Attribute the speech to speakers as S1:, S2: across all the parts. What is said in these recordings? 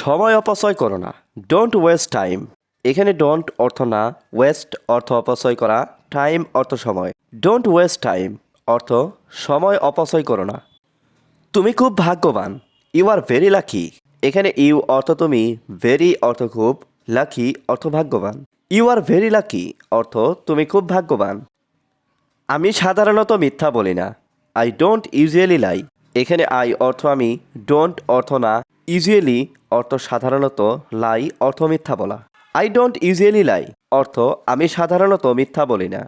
S1: সময় অপচয় করো না। ডোন্ট ওয়েস্ট টাইম এখানে ডোন্ট অর্থ না ওয়েস্ট অর্থ অপচয় করা টাইম অর্থ সময়। ডোন্ট ওয়েস্ট টাইম অর্থ সময় অপচয় করো না। তুমি খুব ভাগ্যবান ইউ আর ভেরি লাকি এখানে ইউ অর্থ তুমি ভেরি অর্থ খুব লাকি অর্থ ভাগ্যবান। ইউ আর ভেরি লাকি অর্থ তুমি খুব ভাগ্যবান। আমি সাধারণত মিথ্যা বলি না। আই ডোন্ট ইউজুয়ালি লাই এখানে আই অর্থ আমি ডোন্ট অর্থ না ইউজুয়ালি অর্থ সাধারণত লাই, অর্থ মিথ্যা বলা। আই ডোন্ট ইউজুয়ালি লাই অর্থ আমি সাধারণত মিথ্যা বলি না।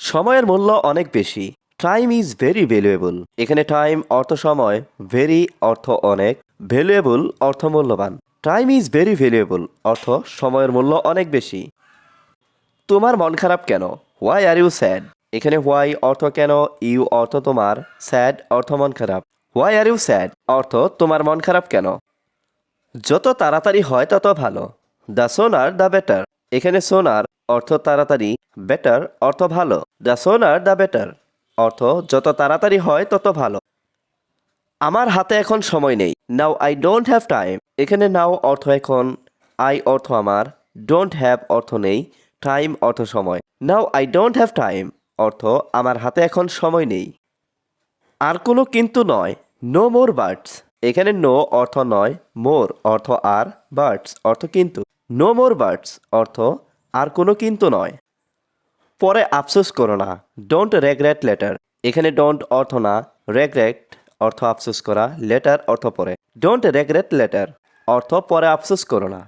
S1: সময়ের মূল্য অনেক বেশি। টাইম ইজ ভেরি ভ্যালুয়েবল এখানে টাইম অর্থ সময় ভেরি অর্থ অনেক। ভ্যালুয়েবল অর্থ মূল্যবান। টাইম ইজ ভেরি ভ্যালুয়েবল অর্থ সময়ের মূল্য অনেক বেশি। তোমার মন খারাপ কেন? হোয়াই আর ইউ স্যাড এখানে হোয়াই অর্থ কেন? ইউ অর্থ তোমার। স্যাড অর্থ মন খারাপ। হোয়াই আর ইউ স্যাড অর্থ, তোমার মন খারাপ কেন? যত তাড়াতাড়ি হয় তত ভালো। দ্য সোনার দ্য বেটার এখানে সোনার অর্থ তাড়াতাড়ি বেটার অর্থ ভালো। দ্য সোনার দ্য বেটার অর্থ, যত তাড়াতাড়ি হয় তত ভালো। আমার হাতে এখন সময় নেই। Now I don't have time এখানে নাও অর্থ এখন আই অর্থ আমার। ডোন্ট হ্যাভ অর্থ নেই। টাইম অর্থ সময়। Now I don't have time অর্থ, আমার হাতে এখন সময় নেই। আর কোনো কিন্তু নয়। নো মোর বার্ডস এখানে নো অর্থ নয় মোর অর্থ আর বার্ডস অর্থ কিন্তু। নো মোর বার্ডস অর্থ আর কোনো কিন্তু নয়। পরে আফসোস করো না ডোন্ট রেগ্রেট লেটার এখানে ডোন্ট অর্থ না রেগ্রেট অর্থ আফসোস করা লেটার অর্থ পরে। ডোন্ট রেগ্রেট লেটার অর্থ পরে আফসোস করো না।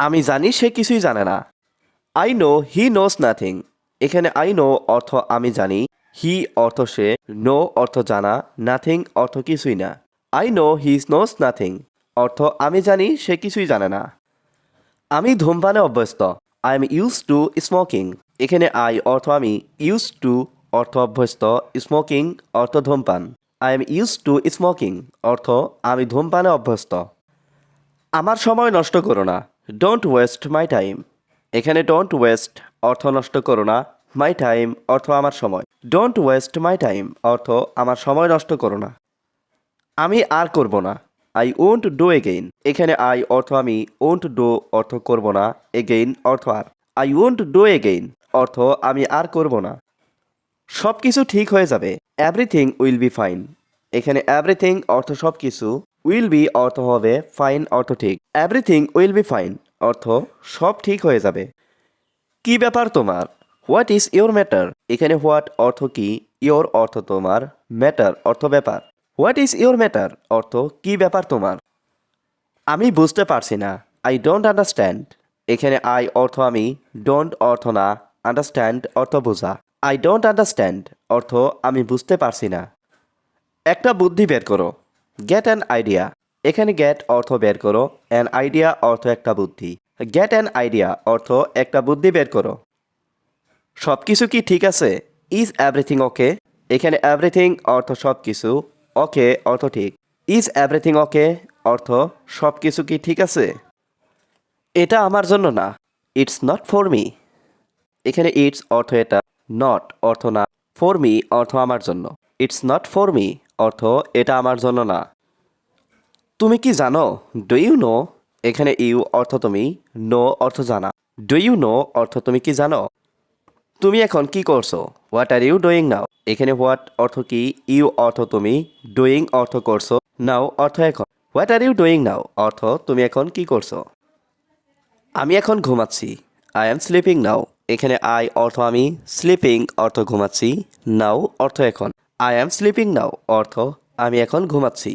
S1: আমি জানি সে কিছুই জানে না। I know he knows nothing এখানে আই নো অর্থ আমি জানি হি অর্থ সে, নো অর্থ জানা, নাথিং অর্থ কিছুই না। I know he knows nothing, অর্থ আমি জানি, সে কিছুই জানে না। আমি ধূমপানে অভ্যস্ত, I am use to smoking, এখানে আই অর্থ আমি ইউজ টু অর্থ অভ্যস্ত, স্মোকিং অর্থ ধূমপান। I am use to smoking, অর্থ আমি ধূমপানে অভ্যস্ত। আমার সময় নষ্ট করো না, ডোন্ট ওয়েস্ট মাই টাইম। এখানে ডোন্ট ওয়েস্ট অর্থ নষ্ট করো না মাই টাইম অর্থ আমার সময়। ডোন্ট ওয়েস্ট মাই টাইম অর্থ আমার সময় নষ্ট করো না। আমি আর করব না। আই ওন্ট ডু এগেইন এখানে আই অর্থ আমি ওন্ট ডো অর্থ করব না। এগেইন অর্থ আর। আই ওন্ট ডু এগেইন অর্থ আমি আর করব না। সব কিছু ঠিক হয়ে যাবে। এভরিথিং উইল বি ফাইন এখানে এভরিথিং অর্থ সব কিছু উইল বি অর্থ হবে ফাইন অর্থ ঠিক। এভরিথিং উইল বি ফাইন অর্থ সব ঠিক হয়ে যাবে। কি ব্যাপার তোমার? হোয়াট ইজ ইওর ম্যাটার এখানে হোয়াট অর্থ কি? ইওর অর্থ তোমার ম্যাটার অর্থ ব্যাপার। হোয়াট ইজ ইওর ম্যাটার অর্থ কি ব্যাপার তোমার? আমি বুঝতে পারছি না। আই ডোন্ট আন্ডারস্ট্যান্ড এখানে আই অর্থ আমি ডোন্ট অর্থ না। আন্ডারস্ট্যান্ড অর্থ বোঝা। আই ডোন্ট আন্ডারস্ট্যান্ড অর্থ আমি বুঝতে পারছি না। একটা বুদ্ধি বের করো। গেট অ্যান আইডিয়া এখানে গেট অর্থ বের করো। অ্যান আইডিয়া অর্থ একটা বুদ্ধি। গেট অ্যান আইডিয়া অর্থ একটা বুদ্ধি বের করো। সব কিছু কি ঠিক আছে? ইজ এভরিথিং ওকে এখানে এভরিথিং অর্থ সব কিছু ওকে অর্থ ঠিক। ইজ এভরিথিং ওকে অর্থ সব কিছু কি ঠিক আছে? এটা আমার জন্য না। ইটস নট ফর মি এখানে ইটস অর্থ এটা নট অর্থ না। ফর মি অর্থ আমার জন্য। ইটস নট ফর মি অর্থ এটা আমার জন্য না। তুমি কি জানো? ডু ইউ নো এখানে ইউ অর্থ তুমি নো অর্থ জানা। ডু ইউ নো অর্থ তুমি কি জানো? তুমি এখন কি করছ? What are you doing now এখানে হোয়াট অর্থ কি? ইউ অর্থ তুমি ডুইং অর্থ করছ। নাও অর্থ এখন। What are you doing now অর্থ তুমি এখন কি করছ? আমি এখন ঘুমাচ্ছি। আই এম স্লিপিং নাও এখানে আই অর্থ আমি স্লিপিং অর্থ ঘুমাচ্ছি। নাও অর্থ এখন। আই এম স্লিপিং নাও অর্থ আমি এখন ঘুমাচ্ছি।